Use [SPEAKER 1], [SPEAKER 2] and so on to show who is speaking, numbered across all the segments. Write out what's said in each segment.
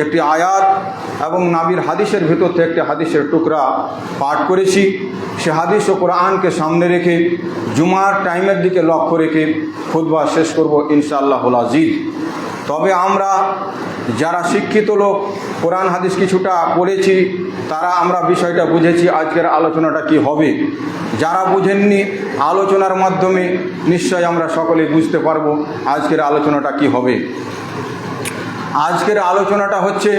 [SPEAKER 1] একটি আয়াত এবং নাবির হাদিসের ভেতর থেকে একটি হাদিসের টুকরা পাঠ করেছি। সে হাদিস ও কোরআনকে সামনে রেখে, জুমার টাইমের দিকে লক্ষ্য রেখে খুতবা শেষ করব ইনশাআল্লাহ আজিজ। তবে আমরা যারা শিক্ষিত লোক, কোরআন হাদিস কিছুটা পড়েছি, তারা আমরা বিষয়টা বুঝেছি আজকের আলোচনাটা কি হবে। যারা বুঝেননি, আলোচনার মাধ্যমে নিশ্চয় আমরা সকলে বুঝতে পারব আজকের আলোচনাটা কি হবে। আজকের আলোচনাটা হচ্ছে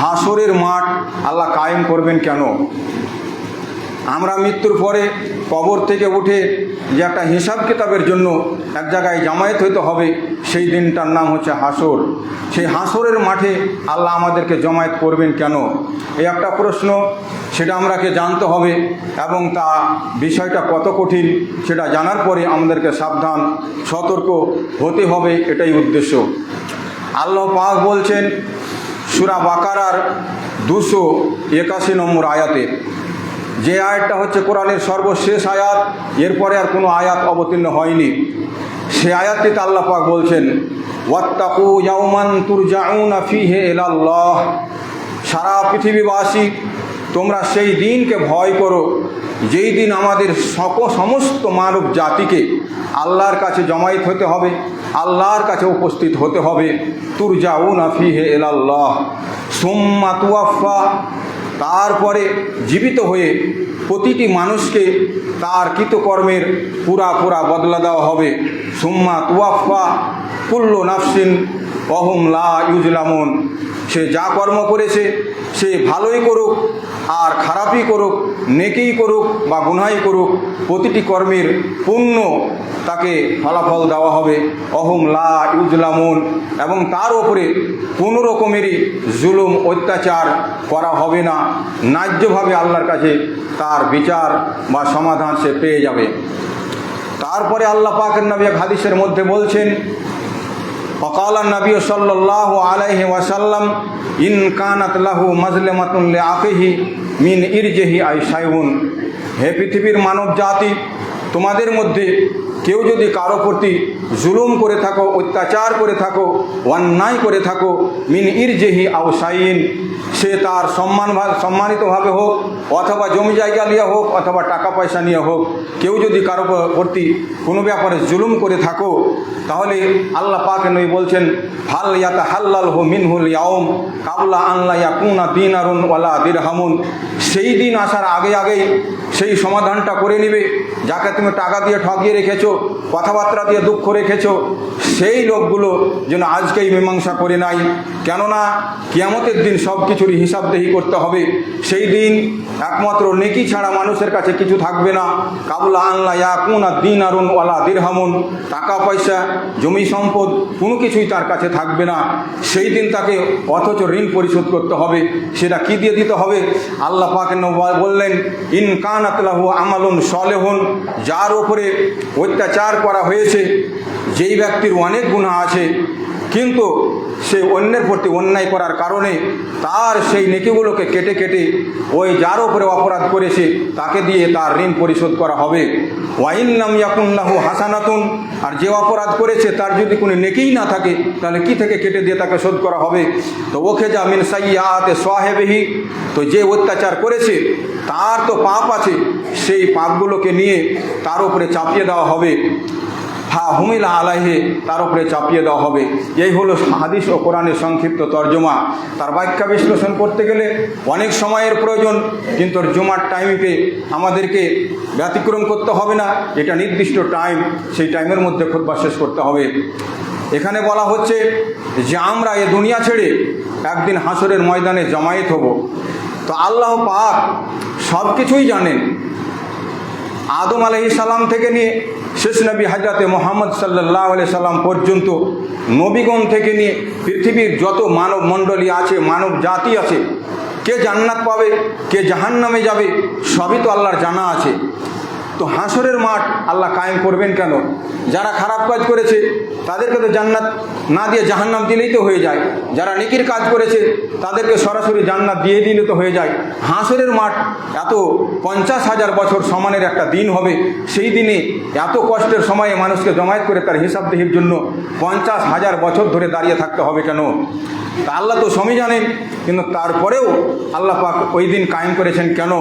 [SPEAKER 1] হাসরের মাঠ আল্লাহ কায়েম করবেন কেন? আমরা মৃত্যুর পরে কবর থেকে উঠে যে একটা হিসাব কিতাবের জন্য এক জায়গায় জামায়াত হইতে হবে, সেই দিনটার নাম হচ্ছে হাসর। সেই হাসরের মাঠে আল্লাহ আমাদেরকে জমায়েত করবেন কেন? এই একটা প্রশ্ন, সেটা আমরাকে জানতে হবে এবং তা বিষয়টা কত কঠিন, সেটা জানার পরে আমাদেরকে সাবধান, সতর্ক হতে হবে, এটাই উদ্দেশ্য। আল্লাহ পাক বলছেন, সুরা বাকারার দুশো একাশি নম্বর আয়াতে, যে আয়াতটা হচ্ছে কোরআনের সর্বশেষ আয়াত, এরপরে আর কোনো আয়াত অবতীর্ণ হয়নি। সে আয়াতটিতে আল্লাহ পাক বলছেন, ওয়াত্তাকু ইয়াউমান তুরজাউনা ফিহে ইলাল্লাহ। সারা পৃথিবীবাসী তোমরা সেই দিনকে ভয় করো, যেই দিন আমাদের সক, সমস্ত মানব জাতিকে আল্লাহর কাছে জমায়েত হতে হবে, আল্লাহর কাছে উপস্থিত হতে হবে। তুরজাউনা ফিহে এলাল্লাহ সুম্মা তুয়াফা তারপরে জীবিত হয়ে প্রতিটি মানুষকে তার কৃতকর্মের পুরা পুরা বদলা দেওয়া হবে। সুম্মা তুয়াফা কুল্লু নাফসিন অহম লা ইউজলামন। সে যা কর্ম করেছে, সে ভালোই করুক। আর খারাপই করুক, নেকেই করুক বা গুনাই করুক, প্রতিটি কর্মের পুণ্য তাকে ফলাফল দেওয়া হবে। অহম লা ইউজলামুন। এবং তার ওপরে কোনো রকমেরই জুলুম, অত্যাচার করা হবে না। ন্যায্যভাবে আল্লাহর কাছে তার বিচার বা সমাধান সে পেয়ে যাবে। তারপরে আল্লাহ পাকের নবী হাদিসের মধ্যে বলছেন وقال النبي صلى الله عليه وسلم إن كانت له مظلمة لأخيه من إرجه أي شيء হে পৃথিবীর মানব জাতি তোমাদের মধ্যে কেউ যদি কারও প্রতি জুলুম করে থাকো, অত্যাচার করে থাকো, অন্যায় করে থাকো, মিন ইরজেহি আও সাইন সে তার সম্মান সম্মানিতভাবে হোক, অথবা জমি জায়গা নিয়ে হোক, অথবা টাকা পয়সা নিয়ে হোক, কেউ যদি কারও প্রতি কোনো ব্যাপারে জুলুম করে থাকো, তাহলে আল্লাহ পাক নই বলছেন, হাল ইয়াতা হাল্লাল হো মিনহুল ইয়াউম কাবলা আল্লাহ ইয়াকুনা দিন আরুন ওয়ালা দিরহামুন। সেই দিন আসার আগে আগেই সেই সমাধানটা করে নিবে, যাকে তুমি টাকা দিয়ে ঠকিয়ে রেখেছো কথাবার্তা দিয়ে দুঃখ রেখেছ, সেই লোকগুলো যেন আজকেই মীমাংসা করে নাই। কেননা কিয়ামতের দিন সব কিছুরই হিসাবদেহি করতে হবে। সেই দিন একমাত্র নেকি ছাড়া মানুষের কাছে কিছু থাকবে না। কাবুলা আনলা আর দিন আরুন ওয়ালা দিরহামুন। টাকা, পয়সা, জমি সম্পদ, কোনো কিছুই তার কাছে থাকবে না। সেই দিন তাকে অথচ ঋণ পরিশোধ করতে হবে। সেটা কি দিয়ে দিতে হবে? আল্লাহ পাকের বললেন, ইন কান আতলাহু আমালুন সলেহন। যার ওপরে অত্যাচার করা হয়েছে যেই ব্যক্তির অনেক গুণা আছে কিন্তু সে অন্যের প্রতি অন্যায় করার কারণে তার সেই নেকিগুলোকে কেটে কেটে ওই যার ওপরে অপরাধ করেছে, তাকে দিয়ে তার ঋণ পরিশোধ করা হবে। ওয়াইন নাম ইয়াকুন্নাহু হাসানাতুন, আর যে অপরাধ করেছে তার যদি কোনো নেকেই না থাকে, তাহলে কি থেকে কেটে দিয়ে তাকে শোধ করা হবে? তো ওকে যা মিন সাইয়াতে সোহেবেহি, তো যে অত্যাচার করেছে, তার তো পাপ আছে, সেই পাপগুলোকে নিয়ে তার উপরে চাপিয়ে দেওয়া হবে। হা হুমিলা আলাহে তার উপরে চাপিয়ে দেওয়া হবে। এই হলো হাদিস ও কোরআনের সংক্ষিপ্ত তর্জমা। তার ব্যাখ্যা বিশ্লেষণ করতে গেলে অনেক সময়ের প্রয়োজন, কিন্তু জুমার টাইমকে আমাদেরকে ব্যতিক্রম করতে হবে না। এটা নির্দিষ্ট টাইম, সেই টাইমের মধ্যে খুদ্া শেষ করতে হবে। এখানে বলা হচ্ছে যে আমরা এ দুনিয়া ছেড়ে একদিন হাসরের ময়দানে জমায়েত হব। তো আল্লাহ পাক সব কিছুই জানেন। আদম আলহি সালাম থেকে নিয়ে শেষ নবী হাজরাতে মোহাম্মদ সাল্লাহ আলি সাল্লাম পর্যন্ত নবীগণ থেকে নিয়ে পৃথিবীর যত মানব মণ্ডলী আছে, মানব জাতি আছে, কে জান্নাত পাবে, কে জাহান্নামে যাবে, সবই তো আল্লাহর জানা আছে। তো হাসরের মাঠ আল্লাহ কায়েম করবেন কেন? যারা খারাপ কাজ করেছে, তাদেরকে তো জান্নাত না দিয়ে জাহান্নাম দিলেই তো হয়ে যায়। যারা নেকির কাজ করেছে, তাদেরকে সরাসরি জান্নাত দিয়ে দিলে তো হয়ে যায়। হাসরের মাঠ এত পঞ্চাশ হাজার বছর সমানের একটা দিন হবে। সেই দিনে এত কষ্টের সময়ে মানুষকে জমায়েত করে তার হিসাব দেহির জন্য পঞ্চাশ হাজার বছর ধরে দাঁড়িয়ে থাকতে হবে কেন? তা আল্লাহ তো সময় জানেন, কিন্তু তারপরেও আল্লাহ পাক ওই দিন কায়েম করেছেন কেন?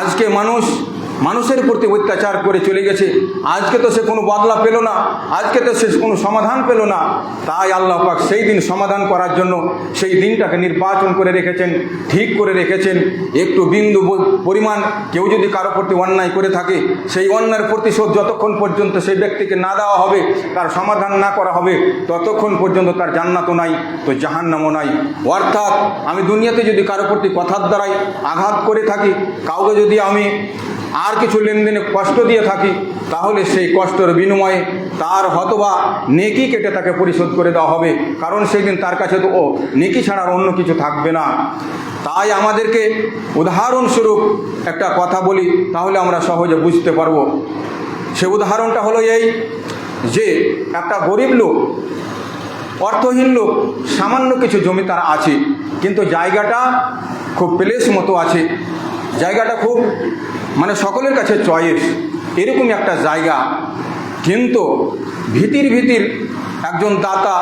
[SPEAKER 1] আজকে মানুষ মানুষের প্রতি অত্যাচার করে চলে গেছে। আজকে তো সে কোনো বদলা পেল না। আজকে তো সে কোনো সমাধান পেল না। তাই আল্লাহ পাক সেই দিন সমাধান করার জন্য সেই দিনটাকে নির্বাচন করে রেখেছেন, ঠিক করে রেখেছেন। একটু বিন্দু পরিমাণ কেউ যদি কারও প্রতি অন্যায় করে থাকে, সেই অন্যায়ের প্রতিশোধ যতক্ষণ পর্যন্ত সেই ব্যক্তিকে না দেওয়া হবে, তার সমাধান না করা হবে, ততক্ষণ পর্যন্ত তার জান্নাতও নাই, তো জাহান্নামও নাই। অর্থাৎ আমি দুনিয়াতে যদি কারও প্রতি কথার দ্বারাই আঘাত করে থাকি, কাউকে যদি আমি আর কিছু লেনদেনে কষ্ট দিয়ে থাকি, তাহলে সেই কষ্টের বিনিময়ে তার হতবা নেকি কেটে তাকে পরিশোধ করে দেওয়া হবে। কারণ সেই দিন তার কাছে তো, ও, নেকি ছাড়া অন্য কিছু থাকবে না। তাই আমাদেরকে উদাহরণস্বরূপ একটা কথা বলি, তাহলে আমরা সহজে বুঝতে পারব। সে উদাহরণটা হলো এই যে, একটা গরিব লোক, অর্থহীন লোক, সামান্য কিছু জমি তার আছে, কিন্তু জায়গাটা খুব প্লেস মতো আছে। জায়গাটা খুব মানে সকলের কাছে চয়েস এরকম একটা জায়গা। কিন্তু ভীতির ভীতির একজন দাতা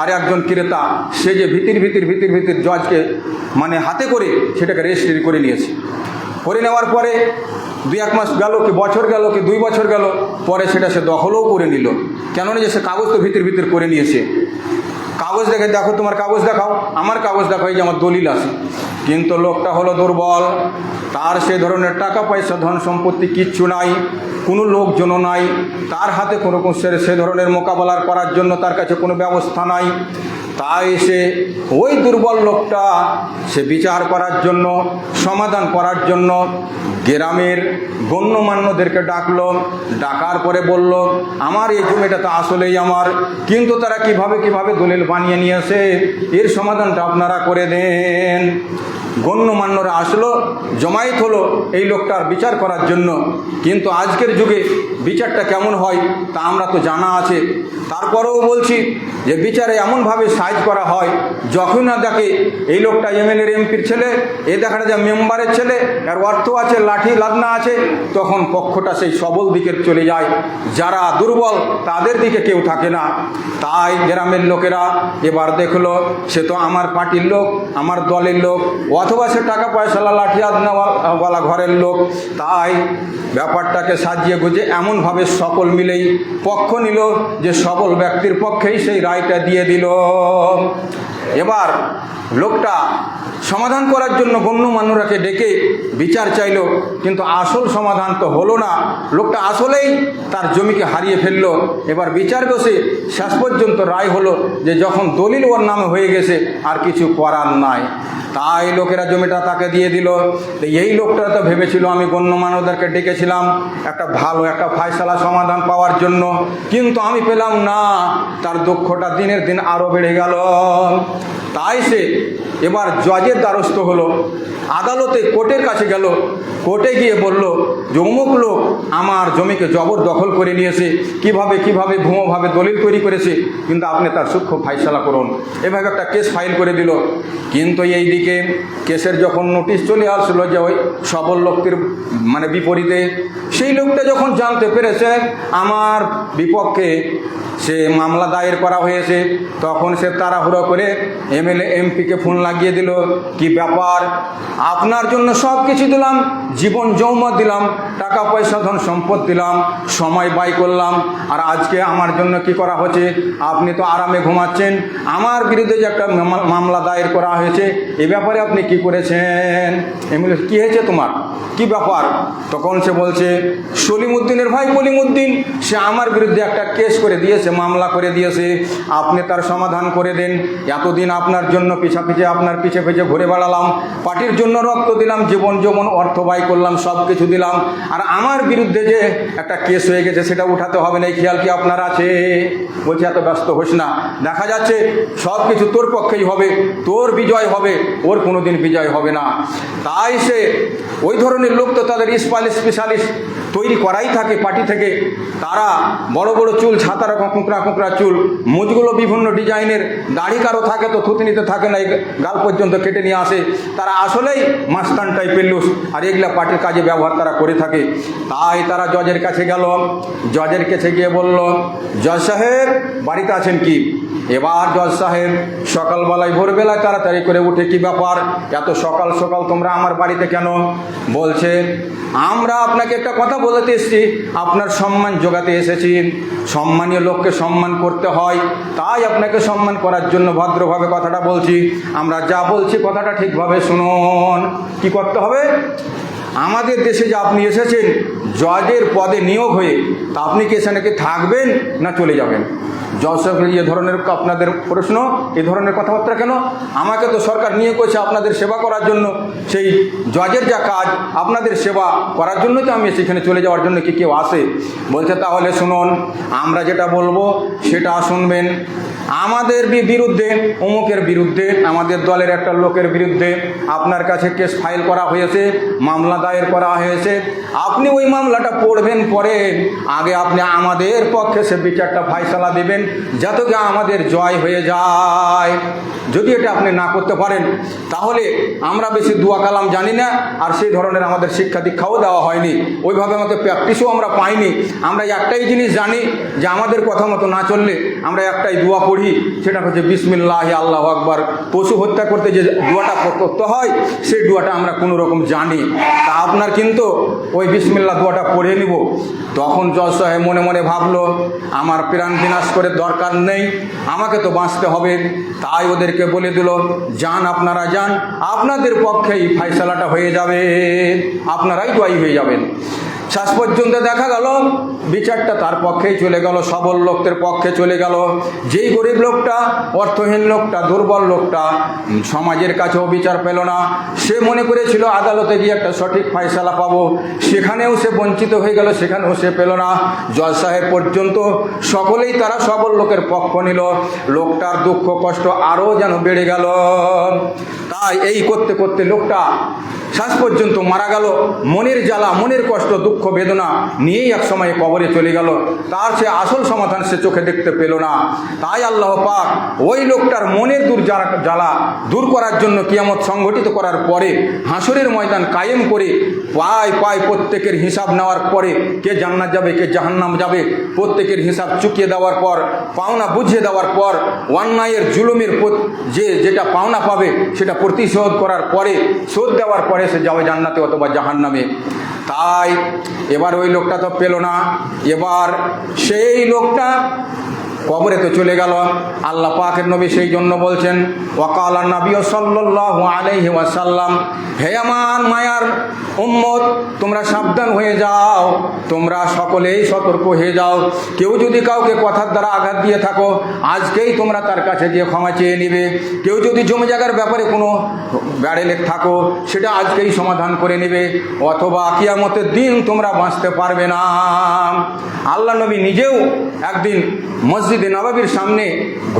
[SPEAKER 1] আর একজন ক্রেতা, সে যে ভিতির ভিতির ভিতির ভিতির জজকে মানে হাতে করে সেটাকে রেজিস্ট্রি করে নিয়েছে। করে নেওয়ার পরে দুই এক মাস গেল কি বছর গেল কি দুই বছর গেল, পরে সেটা সে দখলও করে নিল। কেননা যে সে কাগজ তো ভিতর ভিতর করে নিয়েছে। কাগজ দেখে দেখো, তোমার কাগজ দেখাও। আমার কাগজ দেখো এই যে আমার দলিল আছে। কিন্তু লোকটা হলো দুর্বল। তার সে ধরনের টাকা পয়সা, ধন সম্পত্তি কিচ্ছু নাই, কোনো লোকজন নাই। তার হাতে কোনো সে ধরনের মোকাবেলার করার জন্য তার কাছে কোনো ব্যবস্থা নাই। তাই এসে ওই দুর্বল লোকটা সে বিচার করার জন্য, সমাধান করার জন্য গ্রামের গণ্যমান্যদেরকে ডাকলো, ডাকার পরে বলল, আমার এই জমিটা তো আসলেই আমার, কিন্তু তারা কীভাবে কীভাবে দলিল বানিয়ে নিয়েছে, এর সমাধানটা আপনারা করে দেন। গণ্যমান্যরা আসলো, জমায়েত হলো এই লোকটার বিচার করার জন্য, কিন্তু আজকের যুগে বিচারটা কেমন হয় তা আমরা তো জানা আছে। তারপরেও বলছি যে বিচারে এমনভাবে সাইজ করা হয় যখন না দেখে এই লোকটা এমএলএর এমপির ছেলে, এ দেখা যায় মেম্বারের ছেলে আর অর্থ আছে, লাঠি লাদনা আছে, তখন পক্ষটা সেই সবল দিকে চলে যায়। যারা দুর্বল, তাদের দিকে কেউ থাকে না। তাই গ্রামের লোকেরা এবার দেখল, সে তো আমার পার্টির লোক, আমার দলের লোক, অথবা সে টাকা পয়সালা লাঠি আদনাওয়ালা ঘরের লোক। তাই ব্যাপারটাকে সাজিয়ে গুজে এমনভাবে সকল মিলেই পক্ষ নিল যে সকল ব্যক্তির পক্ষেই সেই রায়টা দিয়ে দিল। এবার লোকটা সমাধান করার জন্য বন্য গণ্যমান্যরাকে ডেকে বিচার চাইলো, কিন্তু আসল সমাধান তো হলো না। লোকটা আসলেই তার জমিকে হারিয়ে ফেলল। এবার বিচার বসে শেষ পর্যন্ত রায় হলো যে যখন দলিল ওর নামে হয়ে গেছে, আর কিছু করার নাই। তাই লোকেরা জমিটা তাকে দিয়ে দিল। তো এই লোকটা তো ভেবেছিল আমি গণ্যমান্যদেরকে ডেকেছিলাম একটা ভালো একটা ফায়সালা সমাধান পাওয়ার জন্য। কিন্তু আমি পেলাম না তার দুঃখটা দিনের দিন আরও বেড়ে গেল। তাই সে এবার জজের দ্বারস্থ হলো। আদালতে কোর্টের কাছে গেল। কোর্টে গিয়ে বলল, যে অমুক লোক আমার জমিকে জবর দখল করে নিয়েছে। কীভাবে কীভাবে ভুমোভাবে দলিল তৈরি করেছে? কিন্তু আপনি তার সূক্ষ্ম ফাইসলা করুন। এভাবে একটা কেস ফাইল করে দিল। কিন্তু এই দিকে কেসের যখন নোটিশ চলে আসলো যে ওই সবল লোকটির মানে বিপরীতে, সেই লোকটা যখন জানতে পেরেছে, আমার বিপক্ষে সে মামলা দায়ের করা হয়েছে, তখন সে তাড়াহুড়ো করে এমএলএ এমপিকে ফোন লাগিয়ে দিল, কি ব্যাপার? আপনার জন্য সব কিছু দিলাম, জীবন যৌমা দিলাম, টাকা পয়সা, ধন সম্পদ দিলাম, সময় ব্যয় করলাম, আর আজকে আমার জন্য কি করা হচ্ছে? আপনি তো আরামে ঘুমাচ্ছেন, আমার বিরুদ্ধে যে একটা মামলা দায়ের করা হয়েছে, এ ব্যাপারে আপনি কি করেছেন? এমএলএ কি হয়েছে তোমার? কি ব্যাপার? তখন সে বলছে, সলিমুদ্দিনের ভাই কলিমুদ্দিন, সে আমার বিরুদ্ধে একটা কেস করে দিয়েছে, মামলা করে দিয়েছে, আপনি তার সমাধান করে দেন, এতদিন আপনার আপনার জন্য পিছা পিছে আপনার পিছে পিছে ঘুরে বেড়ালাম। পার্টির জন্য রক্ত দিলাম, জীবন যেমন অর্থ ব্যয় করলাম সব কিছু দিলাম। আর আমার বিরুদ্ধে যে একটা কেস হয়ে গেছে, সেটা উঠাতে হবে না, এই খেয়াল কি আপনার আছে? বলছি, এত ব্যস্ত হোস না। দেখা যাচ্ছে সব কিছু তোর পক্ষেই হবে, তোর বিজয় হবে, ওর কোনোদিন বিজয় হবে না। তাই সে ওই ধরনের লোক তো তাদের স্পাইল স্পেশালিস্ট তৈরি করাই থাকে পার্টি থেকে। তারা বড় বড় চুল, ছাতার কুঁকড়া কুঁকড়া চুল, মুজগুলো বিভিন্ন ডিজাইনের, দাড়ি কারও থাকে তো থুতনিতে থাকে না, এই গাল পর্যন্ত কেটে নিয়ে আসে। তারা আসলেই মাস্তান টাইপের লুস আর এগুলা পার্টির কাজে ব্যবহার তারা করে থাকে। তাই তারা জজের কাছে গেল। জজের কাছে গিয়ে বলল, জজ সাহেব, বাড়িতে আছেন কি? এবার জজ সাহেব, সকালবেলায়, ভোরবেলায় তাড়াতাড়ি করে উঠে কি ব্যাপার? এত সকাল সকাল তোমরা আমার বাড়িতে কেন? বলছে, আমরা আপনাকে একটা কথা বলতে এসেছি। আপনার সম্মান জোগাতে এসেছি। সম্মানীয় লোককে সম্মান করতে হয়। তাই আপনাকে সম্মান করার জন্য ভদ্রভাবে কথাটা বলছি। আমরা যা বলছি কথাটা ঠিকভাবে শুনুন। কি করতে হবে? আমাদের দেশে যে আপনি এসেছেন, জজের পদে নিয়োগ হয়ে, তা আপনি কি এখানে কি থাকবেন না চলে যাবেন? জজ এ ধরনের আপনাদের প্রশ্ন, এ ধরনের কথাবার্তা কেন? আমাকে তো সরকার নিয়ে করছে আপনাদের সেবা করার জন্য। সেই জজের যা কাজ, আপনাদের সেবা করার জন্য তো আমি সেখানে চলে যাওয়ার জন্য কি কেউ আসে? বলছে, তাহলে শুনুন, আমরা যেটা বলব, সেটা শুনবেন। আমাদের বিরুদ্ধে, অমুকের বিরুদ্ধে, আমাদের দলের একটা লোকের বিরুদ্ধে আপনার কাছে কেস ফাইল করা হয়েছে, মামলা দায়ের করা হয়েছে। আপনি ওই মামলাটা পড়বেন, পরে আগে আপনি আমাদের পক্ষে সে বিচারটা ফাইসলা দেবেন, যাতে আমাদের জয় হয়ে যায়। যদি এটা আপনি না করতে পারেন, তাহলে আমরা বেশি দুয়া কালাম জানি না, আর সেই ধরনের আমাদের শিক্ষা দীক্ষাও দেওয়া হয়নি। ওইভাবে আমাকে প্র্যাকটিসও আমরা পাইনি। আমরা একটাই জিনিস জানি, যে আমাদের কথা মতো না চললে আমরা একটাই দোয়া পড়ি, সেটা হচ্ছে বিসমিল্লাহ আল্লাহ আকবার। পশু হত্যা করতে যে দোয়াটা করতে হয়, সেই দোয়াটা আমরা কোনো রকম জানি। আপনার কিন্তু ওই বিসমিল্লা দোয়াটা পড়ে নিব। তখন জজ সাহেব মনে মনে ভাবলো, আমার প্রাণ বিনাশ করে দরকার নেই, আমাকে তো বাঁচতে হবে। তাই ওদেরকে বলে দিল, যান আপনারা যান, আপনাদের পক্ষেই ফাইসালাটা হয়ে যাবে, আপনারাই দোয়াই হয়ে যাবেন। শেষ পর্যন্ত দেখা গেল, বিচারটা তার পক্ষেই চলে গেল, সবল লোকদের পক্ষে চলে গেল। যেই গরিব লোকটা, অর্থহীন লোকটা, দুর্বল লোকটা, সমাজের কাছেও বিচার পেল না। সে মনে করেছিল, আদালতে গিয়ে একটা সঠিক ফায়সালা পাবো। সেখানেও সে বঞ্চিত হয়ে গেল, সেখানেও সে পেল না। জজ সাহেব পর্যন্ত সকলেই তারা সবল লোকের পক্ষ নিল। লোকটার দুঃখ, কষ্ট আরও যেন বেড়ে গেল। এই করতে করতে লোকটা শেষ পর্যন্ত মারা গেল। মনের জ্বালা, মনের কষ্ট, দুঃখ, বেদনা নিয়েই এক সময় কবরে চলে গেল। তার সে আসল সমাধান সে চোখে দেখতে পেল না। তাই আল্লাহ পাক ওই লোকটার মনের দূর জ্বালা- দূর করার জন্য কিয়ামত সংগঠিত করার পরে হাসরের ময়দান কায়েম করে পায় পায় প্রত্যেকের হিসাব নেওয়ার পরে কে জান্নাত যাবে, কে জাহান্নাম যাবে, প্রত্যেকের হিসাব চুকিয়ে দেওয়ার পর, পাওনা বুঝিয়ে দেওয়ার পর, অন্যায়ের, জুলুমের যে যেটা পাওনা পাবে, সেটা প্রতিশোধ করার পরে, শোধ দেওয়ার পরে সে যাবে জান্নাতে অথবা জাহান নামে তাই এবার ওই লোকটা তো পেল না। এবার সেই লোকটা কবরে তো চলে গেল। আল্লাহ পাকের নবী সেই জন্য বলছেন, ওয়াকাল নবী সাল্লাল্লাহু আলাইহি ওয়াসাল্লাম, হে মায়ার উম্মত, তোমরা সাবধান হয়ে যাও, তোমরা সকলেই সতর্ক হয়ে যাও। কেউ যদি কাউকে কথার দ্বারা আঘাত দিয়ে থাকো, আজকেই তোমরা তার কাছে গিয়ে ক্ষমা চেয়ে নিবে। কেউ যদি জমি জায়গার ব্যাপারে কোনো ব্যারেলে থাকো, সেটা আজকেই সমাধান করে নেবে। অথবা কিয়ামতের দিন তোমরা বাঁচতে পারবে না। আল্লাহ নবী নিজেও একদিন মসজিদে নবাবির সামনে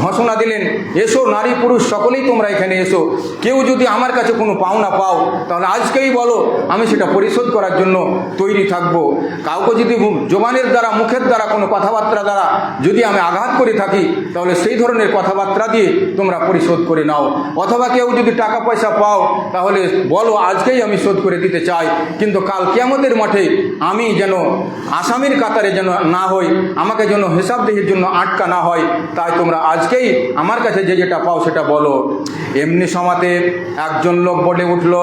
[SPEAKER 1] ঘোষণা দিলেন, এসো নারী পুরুষ সকলেই তোমরা এখানে এসো। কেউ যদি আমার কাছে কোনো পাওনা পাও, তাহলে আজকেই বলো, আমি সেটা পরিশোধ করার জন্য তৈরি থাকব। কাউকে যদি জবানের দ্বারা, মুখের দ্বারা, কোনো কথাবার্তা দ্বারা যদি আমি আঘাত করে থাকি, তাহলে সেই ধরনের কথাবার্তা দিয়ে তোমরা পরিশোধ করে নাও। অথবা কেউ যদি টাকা পয়সা পাও, তাহলে বলো, আজকেই আমি শোধ করে দিতে চাই। কিন্তু কাল কেয়ামতের মাঠে আমি যেন আসামির কাতারে যেন না হই, আমাকে যেন হিসাব দেহের জন্য আটকা না হয়, তাই তোমরা আজকেই আমার কাছে যে যেটা পাও সেটা বলো। এমনি সমাতে একজন লোক বলে উঠল,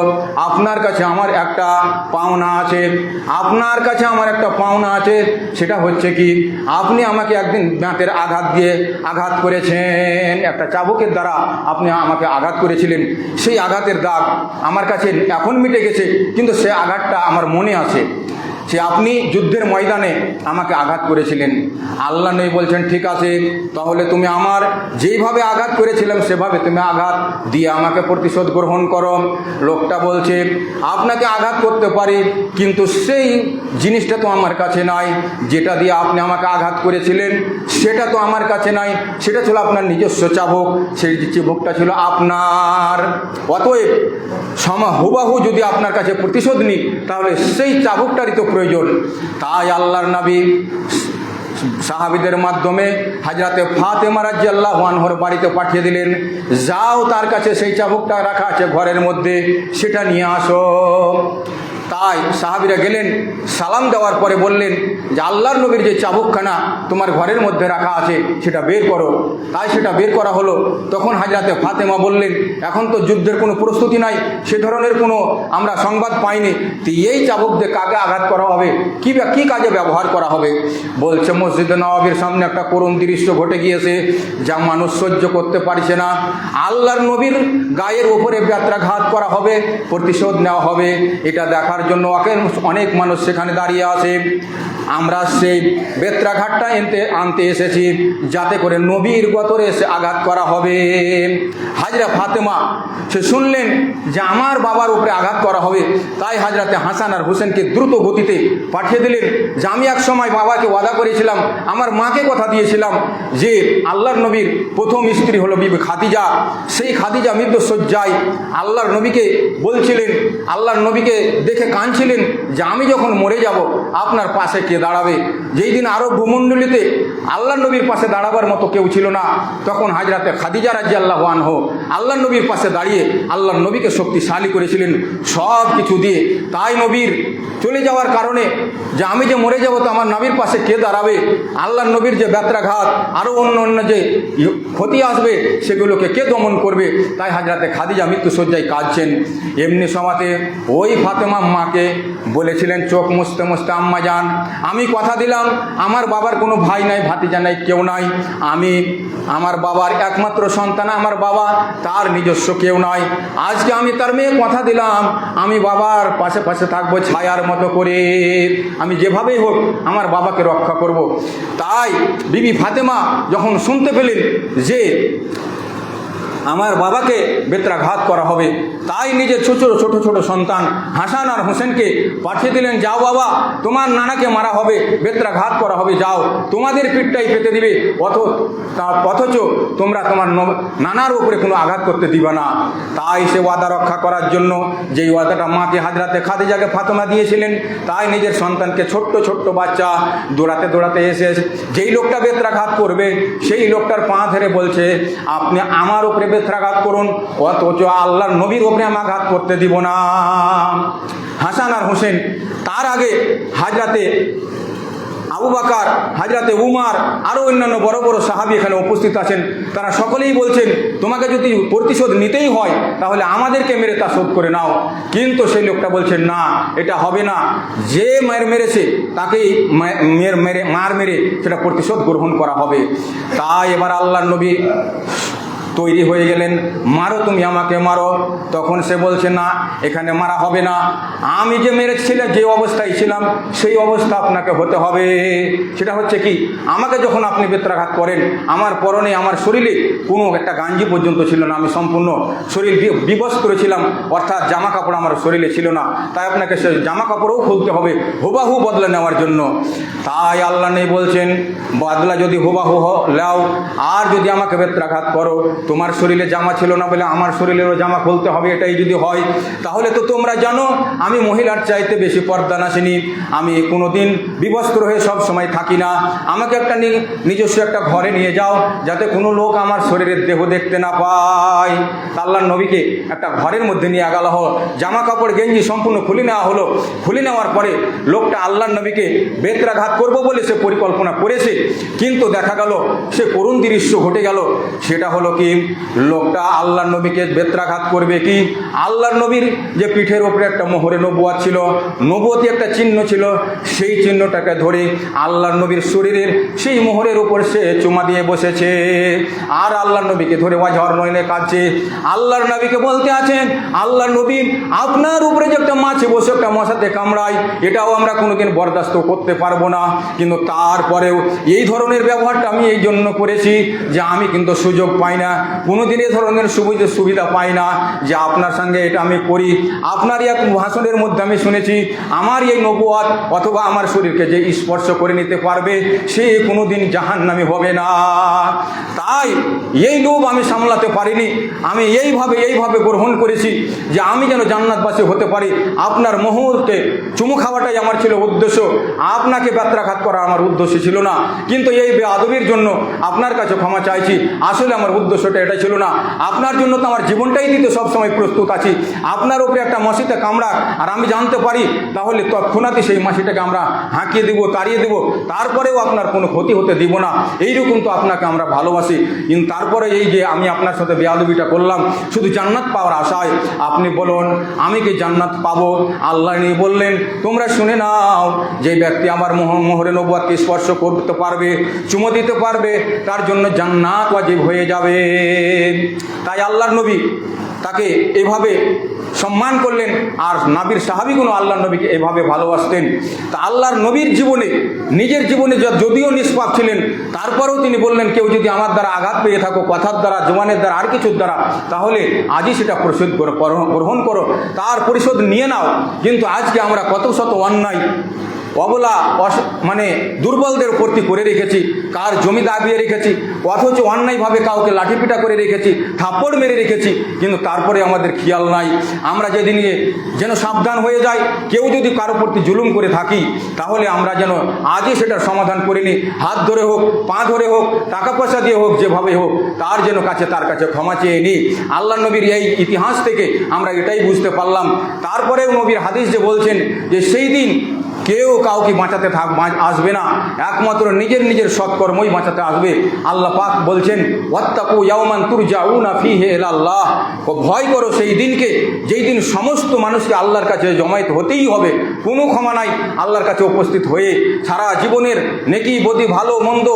[SPEAKER 1] আপনার কাছে আমার একটা পাওনা আছে, আপনার কাছে আমার একটা পাওনা আছে, সেটা হচ্ছে কি, আপনি আমাকে একদিন দাঁতের আঘাত দিয়ে আঘাত করেছেন। একটা চাবুকের দ্বারা আপনি আমাকে আঘাত করেছিলেন। সেই আঘাতের দাগ আমার কাছে এখন মিটে গেছে, কিন্তু সে আঘাতটা আমার মনে আছে। সে আপনি যুদ্ধের ময়দানে আমাকে আঘাত করেছিলেন। আল্লাহ নই বলছেন, ঠিক আছে, তাহলে তুমি আমার যেইভাবে আঘাত করেছিলাম, সেভাবে তুমি আঘাত দিয়ে আমাকে প্রতিশোধ গ্রহণ করো। লোকটা বলছে, আপনাকে আঘাত করতে পারি, কিন্তু সেই জিনিসটা তো আমার কাছে নাই। যেটা দিয়ে আপনি আমাকে আঘাত করেছিলেন, সেটা তো আমার কাছে নাই। সেটা ছিল আপনার নিজস্ব চাবুক। সেই চাবুকটা ছিল আপনার। অতএব সমা হুবাহু যদি আপনার কাছে প্রতিশোধ নিই, তাহলে সেই চাবুকটারই তো প্রয়োজন। তাই আল্লাহর নবী সাহাবিদের মাধ্যমে হাজরাতে ফাতেমা মারাজ্জি আল্লাহ আনহর বাড়িতে পাঠিয়ে দিলেন, যাও তার কাছে সেই চাবুকটা রাখা আছে ঘরের মধ্যে, সেটা নিয়ে আসো। তাই সাহাবিরা গেলেন, সালাম দেওয়ার পরে বললেন যে আল্লাহর নবীর যে চাবুকখানা তোমার ঘরের মধ্যে রাখা আছে, সেটা বের করো। তাই সেটা বের করা হলো। তখন হাজরাতে ফাতেমা বললেন, এখন তো যুদ্ধের কোনো প্রস্তুতি নাই, সে ধরনের কোনো আমরা সংবাদ পাইনি। তো এই চাবুক দিয়ে কাকে আঘাত করা হবে? কী কী কাজে ব্যবহার করা হবে? বলছে, মসজিদে নবাবের সামনে একটা করুণ দৃশ্য ঘটে গিয়েছে, যা মানুষ সহ্য করতে পারছে না। আল্লাহর নবীর গায়ের উপরে ব্যত্রাঘাত করা হবে, প্রতিশোধ নেওয়া হবে। এটা দেখার জন্য অনেক- মানুষ সেখানে দাঁড়িয়ে আছে। আমরা সেই বেত্রাঘাটটা এনতে, আনতে এসেছি যাতে করে নবীর গতরে এসে আঘাত করা হবে। হাজরা ফাতেমা, সে শুনলেন যে আমার বাবার উপরে আঘাত করা হবে, তাই হাজরাতে হাসান আর হোসেনকে দ্রুত গতিতে পাঠিয়ে দিলেন। যে আমি এক সময় বাবাকে ওয়াদা করেছিলাম, আমার মাকে কথা দিয়েছিলাম যে আল্লাহর নবীর প্রথম স্ত্রী হলো বিবি খাদিজা। সেই খাদিজা মৃত্যু শয্যায় আল্লাহর নবীকে বলছিলেন, আল্লাহর নবীকে দেখে কাঁদছিলেন যে আমি যখন মরে যাব, আপনার পাশে কে দাঁড়াবে? যেই দিন আরব ভূমণ্ডলীতে আল্লাহ নবীর পাশে দাঁড়াবার মতো কেউ ছিল না, তখন হাজরাতে খাদিজা রাজি আল্লাহ আনহ আল্লাহ নবীর পাশে দাঁড়িয়ে আল্লাহ নবীকে শক্তিশালী করেছিলেন সব কিছু দিয়ে। তাই নবীর চলে যাওয়ার কারণে যে আমি যে মরে যাব তো আমার নবীর পাশে কে দাঁড়াবে? আল্লাহ নবীর যে ব্যত্রাঘাত, আরও অন্য অন্য যে ক্ষতি আসবে, সেগুলোকে কে দমন করবে? তাই হাজরাতে খাদিজা মৃত্যুসজ্জায় কাঁদছেন। এমনি সমাতে ওই ফাতেমা মাকে বলেছিলেন, চোখ মুছতে মুছতে আম্মা যান। আমি কথা দিলাম, আমার বাবার কোনো ভাই নাই, ভাতিজা নাই, কেউ নাই। আমি, আমার বাবার একমাত্র সন্তান, আমার বাবা, তার নিজস্ব কেউ নাই। আজকে আমি তার মেয়ে কথা দিলাম, আমি বাবার পাশে পাশে থাকব ছায়ার মতো করে। আমি যেভাবেই হোক আমার বাবাকে রক্ষা করব। তাই বিবি ফাতেমা যখন শুনতে পেলেন যে আমার বাবাকে বেত্রাঘাত করা হবে। তাই নিজের ছোট ছোট ছোট সন্তান হাসান আর হোসেনকে পাঠিয়ে দিলেন, যাও বাবা, তোমার নানাকে মারা হবে, বেত্রাঘাত করা হবে, যাও। তোমাদের পিঠটাই পেতে দিবে অথ অথচ তোমরা তোমার নানার উপরে কোনো আঘাত করতে দিবে না। তাই সে ওয়াদা রক্ষা করার জন্য যেই ওয়াদাটা মাকে হাজরাতে খাদিজাকে ফাতেমা দিয়েছিলেন, তাই নিজের সন্তানকে ছোট্ট ছোট্ট বাচ্চা দৌড়াতে দৌড়াতে এসে যেই লোকটা বেত্রাঘাত করবে, সেই লোকটার পা ধরে বলছে, আপনি আমার উপরে বেত্রাঘাত করুন। অথচ আল্লাহর নবীর উপরে আমি আঘাত করতে দিব না। হাসান আর হোসেন, তার আগে হাজরাতে আবু বাকার, হাজরাতে উমার আরও অন্যান্য বড় বড় সাহাবি এখানে উপস্থিত আছেন। তারা সকলেই বলছেন, তোমাকে যদি প্রতিশোধ নিতেই হয়, তাহলে আমাদেরকে মেরে তা শোধ করে নাও। কিন্তু সেই লোকটা বলছেন না, এটা হবে না। যে মায়ের মেরেছে, তাকেই মেরে মার মেরে সেটা প্রতিশোধ গ্রহণ করা হবে। তাই এবার আল্লাহ নবী তৈরি হয়ে গেলেন, মারো তুমি আমাকে, মারো। তখন সে বলছে, না, এখানে মারা হবে না। আমি যে মেরেছিলাম যে অবস্থায় ছিলাম, সেই অবস্থা আপনাকে হতে হবে। সেটা হচ্ছে কি, আমাকে যখন আপনি বেত্রাঘাত করেন, আমার পরনে, আমার শরীরে কোনো একটা গাঞ্জি পর্যন্ত ছিল না, আমি সম্পূর্ণ শরীর বি- বিবশ করেছিলাম, অর্থাৎ জামা কাপড় আমার শরীরে ছিল না। তাই আপনাকে সে জামা কাপড়ও খুলতে হবে, হুবাহু বদলা নেওয়ার জন্য। তাই আল্লাহ নেই বলছেন, বদলা যদি হুবাহু লাও আর যদি আমাকে বেত্রাঘাত করো তোমার শরীরে জামা ছিল না বলে আমার শরীরেরও জামা খুলতে হবে, এটাই যদি হয়, তাহলে তো তোমরা জানো, আমি মহিলার চাইতে বেশি পর্দা নাসিনি আমি কোনো দিন বিবস্ত্র হয়ে সব সময় থাকি না। আমাকে একটা নিজস্ব একটা ঘরে নিয়ে যাও, যাতে কোনো লোক আমার শরীরের দেহ দেখতে না পায়। তা আল্লাহর নবীকে একটা ঘরের মধ্যে নিয়ে গেল জামা কাপড় গেঞ্জি সম্পূর্ণ খুলে নেওয়া হলো। খুলে নেওয়ার পরে লোকটা আল্লাহর নবীকে বেত্রাঘাত করব বলে সে পরিকল্পনা করেছে। কিন্তু দেখা গেল, সে করুণ দৃশ্য ঘটে গেল। সেটা হলো কি লোকটা আল্লাহ নবীকে বেত্রাঘাত করবে কি? আল্লাহর নবীর যে পিঠের ওপরে একটা মোহরে নবুয়াত ছিল নবুয়তি একটা চিহ্ন ছিল, সেই চিহ্নটাকে ধরে আল্লাহর নবীর শরীরের সেই মোহরের উপর সে চুমা দিয়ে বসেছে। আর আল্লাহর নবীকে ধরে ওয়াঝর নয়নে কাঁদছে। আল্লাহর নবীকে বলতে আছেন আল্লাহর নবী, আপনার উপরে যে একটা মাছি, বসে একটা মশাতে কামড়ায়, এটাও আমরা কোনোদিন বরদাস্ত করতে পারব না। কিন্তু তারপরেও এই ধরনের ব্যবহারটা আমি এই জন্য করেছি যে আমি কিন্তু সুযোগ পাই না। কোনোদিন এই ধরনের সুবিধা সুবিধা পাই না যে আপনার সঙ্গে এটা আমি করি। আপনার এক ভাষণের মধ্যে আমি শুনেছি আমার এই নবুয়াত অথবা আমার শরীরকে যে স্পর্শ করে নিতে পারবে, সে কোনোদিন জাহান্নামি হবে না। তাই এই লোভ আমি সামলাতে পারিনি। আমি এইভাবে এইভাবে গ্রহণ করেছি যে আমি যেন জান্নাতবাসী হতে পারি। আপনার মুহূর্তে চুমু খাওয়াটাই আমার ছিল উদ্দেশ্য। আপনাকে ব্যত্রাঘাত করা আমার উদ্দেশ্য ছিল না। কিন্তু এই বেআদবির জন্য আপনার কাছে ক্ষমা চাইছি। আসলে আমার উদ্দেশ্যটা এটা ছিল না। আপনার জন্য তো আমার জীবনটাই দিতে সবসময় প্রস্তুত আছি। আপনার উপরে একটা মশিতে কামড়া, আর আমি জানতে পারি, তাহলে তৎক্ষণাৎই সেই মাসিটাকে আমরা হাঁকিয়ে দেবো, তাড়িয়ে দেবো। তারপরেও আপনার কোনো ক্ষতি হতে দিব না। এইরকম তো আপনাকে আমরা ভালোবাসি। কিন্তু তারপরে এই যে আমি আপনার সাথে বেয়াদবিটা করলাম, শুধু জান্নাত পাওয়ার আশায় আপনি বলুন, আমি কি জান্নাত পাবো? আল্লাহ নিয়ে বললেন, তোমরা শুনে নাও, যে ব্যক্তি আমার মোহ, মোহরে নবাদকে স্পর্শ করতে পারবে, চুমো দিতে পারবে, তার জন্য জান্নাত ওয়াজিব হয়ে যাবে। তাই আল্লাহর নবী তাকে এভাবে সম্মান করলেন আর নাবির সাহাবিগুলো আল্লাহ নবীকে এভাবে ভালোবাসতেন। তা আল্লাহর নবীর জীবনে, নিজের জীবনে যদিও নিষ্পাপ ছিলেন, তারপরেও তিনি বললেন, কেউ যদি আমার দ্বারা আঘাত পেয়ে থাকো, কথার দ্বারা জোয়ানের দ্বারা, আর কিছুর দ্বারা, তাহলে আজই সেটা পরিশোধ করো, গ্রহণ করো। তার পরিশোধ নিয়ে নাও। কিন্তু আজকে আমরা কত শত অন্যায় অবলা মানে দুর্বলদের ভর্তি করে রেখেছি? কার জমি দাবিয়ে রেখেছি? অথচ অন্যায়ভাবে কাউকে লাঠিপিটা করে রেখেছি, থাপ্পড় মেরে রেখেছি, কিন্তু তারপরে আমাদের খেয়াল নাই। আমরা যেদিনে যেন সাবধান হয়ে যাই, কেউ যদি কারও প্রতি জুলুম করে থাকি, তাহলে আমরা যেন আজই সেটার সমাধান করে নিই। হাত ধরে হোক, পা ধরে হোক টাকা পয়সা দিয়ে হোক, যেভাবে হোক, তার যেন কাছে তার কাছে ক্ষমা চেয়ে নিই। আল্লাহ নবীর এই ইতিহাস থেকে আমরা এটাই বুঝতে পারলাম। তারপরেও নবীর হাদিস যে বলছেন যে, সেই দিন কেউ কাউকে বাঁচাতে থাক আসবে না। একমাত্র নিজের নিজের সৎকর্মই বাঁচাতে আসবে। আল্লাহ পাক বলছেন, ওয়াত্তাকু ও ভয় করো সেই দিনকে, যেই দিন সমস্ত মানুষকে আল্লাহর কাছে জমায়েত হতেই হবে। কোনো ক্ষমা নাই, আল্লাহর কাছে উপস্থিত হয়ে সারা জীবনের নেকি, বদি, ভালো, মন্দ,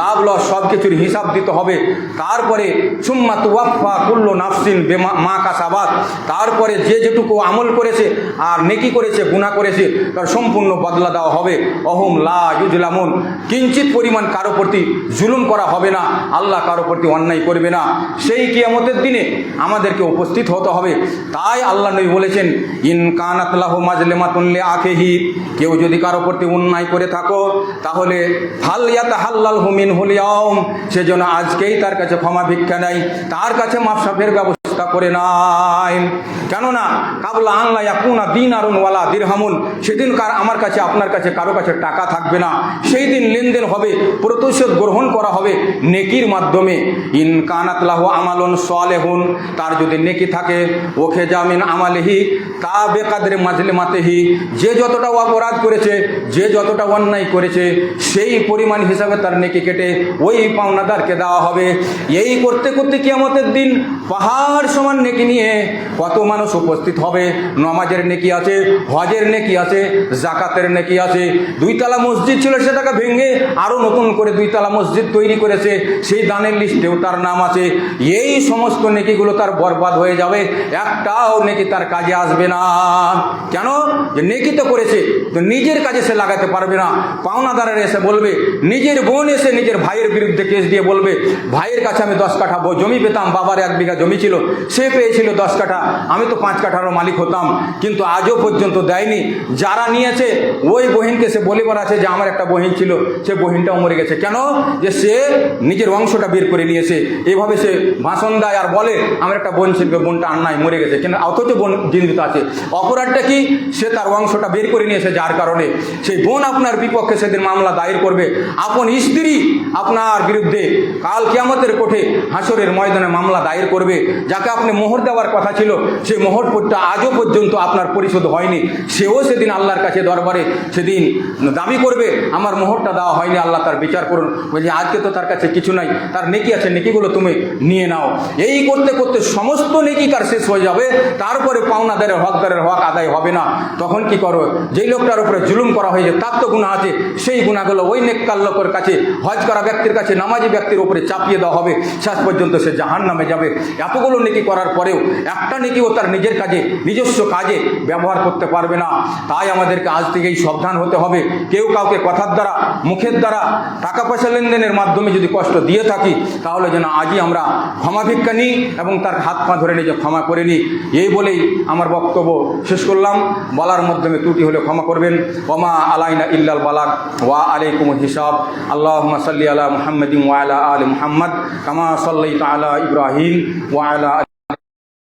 [SPEAKER 1] লাভ, লস সব কিছুর হিসাব দিতে হবে। তারপরে, সুম্মা তুয়াফা কুল্লো নাফসিন বেমা মা কাসাবাদ তারপরে যে যেটুকু আমল করেছে, আর নেকি করেছে, গুনাহ করেছে, তার সম্পূর্ণ বদলা দেওয়া হবে। অহম লা কিঞ্চিত পরিমাণ কারও প্রতি জুলুম করা হবে না। আল্লাহ কারও প্রতি অন্যায় করবে না। সেই কিয়ামতের দিনে আমাদেরকে উপস্থিত হতে হবে। তাই আল্লাহ নবী বলেছেন, ইন কানাতলাহ মাজলেমাতুল্লে আখেহি কেউ যদি কারও প্রতি অন্যায় করে থাকো, তাহলে ফালিয়াত হাল্লাল হুমিন হুলিয়াম সেজন্য আজকেই তার কাছে ক্ষমা ভিক্ষা নেয়। তার কাছে মাফসাফের ব্যবস্থা ব্যবস্থা করে নাই। কেননা, কাবলা আনলা ইয়াকুনা দিন আরুন ওয়ালা দিরহামুন সেদিন কার আমার কাছে, আপনার কাছে, কারও কাছে টাকা থাকবে না। সেই দিন লেনদেন হবে, প্রতিশোধ গ্রহণ করা হবে নেকির মাধ্যমে। ইন কানাতলাহ আমালন সোয়ালেহুন তার যদি নেকি থাকে ওখে জামিন আমালেহি, তা বেকাদরে মাজলে মাতেহি। যে যতটা অপরাধ করেছে, যে যতটা অন্যায় করেছে, সেই পরিমাণ হিসাবে তার নেকি কেটে ওই পাওনাদারকে দেওয়া হবে। এই করতে করতে কিয়ামতের দিন পাহাড় সমান নেকি নিয়ে কত মানুষ উপস্থিত হবে? নমাজের নেকি আছে, হজের নেকি আছে, জাকাতের নেকি আছে। দুইতলা মসজিদ ছিল, সেটাকে ভেঙে আরও নতুন করে দুইতলা মসজিদ তৈরি করেছে। সেই দানের লিস্টেও তার নাম আছে। এই সমস্ত নেকিগুলো তার বরবাদ হয়ে যাবে। একটাও নেকি তার কাজে আসবে না। কেন? যে নেকি তো করেছে, তো নিজের কাজে সে লাগাতে পারবে না। পাওনাদারের এসে বলবে, নিজের বোন এসে নিজের ভাইয়ের বিরুদ্ধে কেস দিয়ে বলবে, ভাইয়ের কাছে আমি দশ কাঠা জমি পেতাম, বাবার এক বিঘা জমি ছিল সে পেয়েছিল দশ কাঠা। আমি তো পাঁচ কাঠারও মালিক হতাম, কিন্তু আজও পর্যন্ত দেয়নি। যারা নিয়েছে, ওই বহিনকে সে বলে আছে যে আমার একটা বহিন ছিল, সে বহিনটাও মরে গেছে। কেন? যে সে নিজের অংশটা বের করে নিয়েছে। এভাবে সে ভাষণ দেয় আর বলে, আমার একটা বোন ছিল, বোনটা আন্নায় মরে গেছে। কিন্তু অথচ বোন জীবিত আছে। অপরাধটা কি? সে তার অংশটা বের করে নিয়েছে যার কারণে। সেই বোন আপনার বিপক্ষে সেদিন মামলা দায়ের করবে। আপন স্ত্রী আপনার বিরুদ্ধে কাল কিয়ামতের কোঠে হাসরের ময়দানে মামলা দায়ের করবে, যাকে আপনি মোহর দেওয়ার কথা ছিল, সেই মোহরটা আজও পর্যন্ত আপনার পরিশোধ হয়নি। সেও সেদিন আল্লাহর কাছে দরবারে সেদিন দাবি করবে, আমার মোহরটা দেওয়া হয়নি, আল্লাহ তার বিচার করুন। বলছি, আজকে তো তার কাছে কিছু নাই, তার নেকি আছে, নেকিগুলো তুমি নিয়ে নাও। এই করতে করতে সমস্ত নেকি তার শেষ হয়ে যাবে, তারপরে পাওনাদারের হকদারের হক আদায় হবে না। তখন কি করো, যেই লোকটার উপরে জুলুম করা হয়েছে, তার তো গুণা আছে, সেই গুণাগুলো ওই নেককার লোকের কাছে, হজ করা ব্যক্তির কাছে, নামাজি ব্যক্তির উপরে চাপিয়ে দেওয়া হবে। শেষ পর্যন্ত সে জাহান নামে যাবে। এতগুলো নেকি করার পরেও একটা নেকিও তার নিজের কাজে, নিজস্ব কাজে ব্যবহার করতে পারবে না। তাই আমাদেরকে আজ থেকেই সাবধান হতে হবে। কেউ কাউকে কথার দ্বারা, মুখের দ্বারা টাকা পয়সা লেনদেনের মাধ্যমে যদি কষ্ট দিয়ে থাকি, তাহলে যেন আজই আমরা ক্ষমা ভিক্ষা নিই এবং তার হাত পা ধরে নিজে ক্ষমা করে নিই। এই বলেই আমার বক্তব্য শেষ করলাম। বলার মাধ্যমে ত্রুটি হলে ক্ষমা করবেন। ওমা আলাইনা ইল্লাল বালাক ওয়া আলাইকুম হিসাব। আল্লাহ সাল্লি আলা মুহাম্মদিন ওয়া আলা আলি মুহাম্মদ, কামা সাল্লাইতা আলা ইব্রাহিম ওয়া আলা